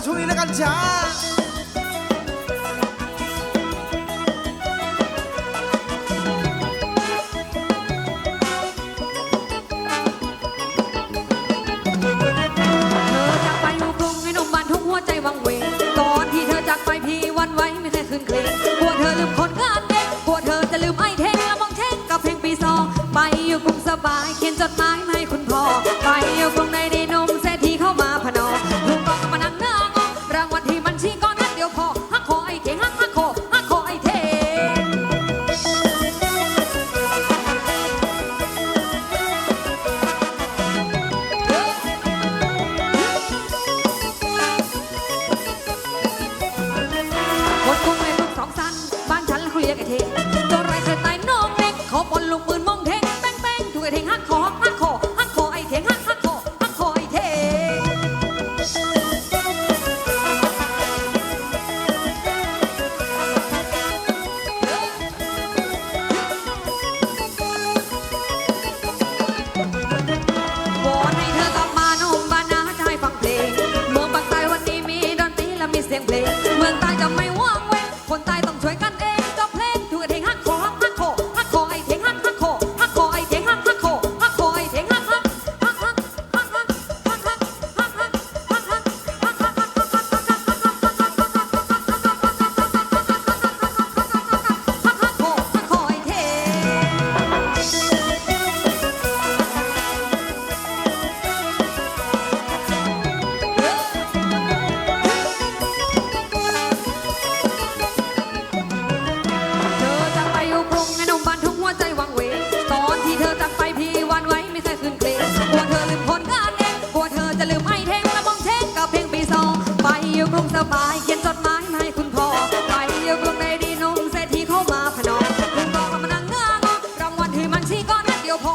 冲你那个墙 สบายเขียนจดหมายมาให้คุณพ่อไปเยี่ยมในดีนมเศรษฐีเข้ามาพนองคุณพ่อก็มานั่งเงื้องรางวัลที่มันชี้ก้อนนัดเดียวพอ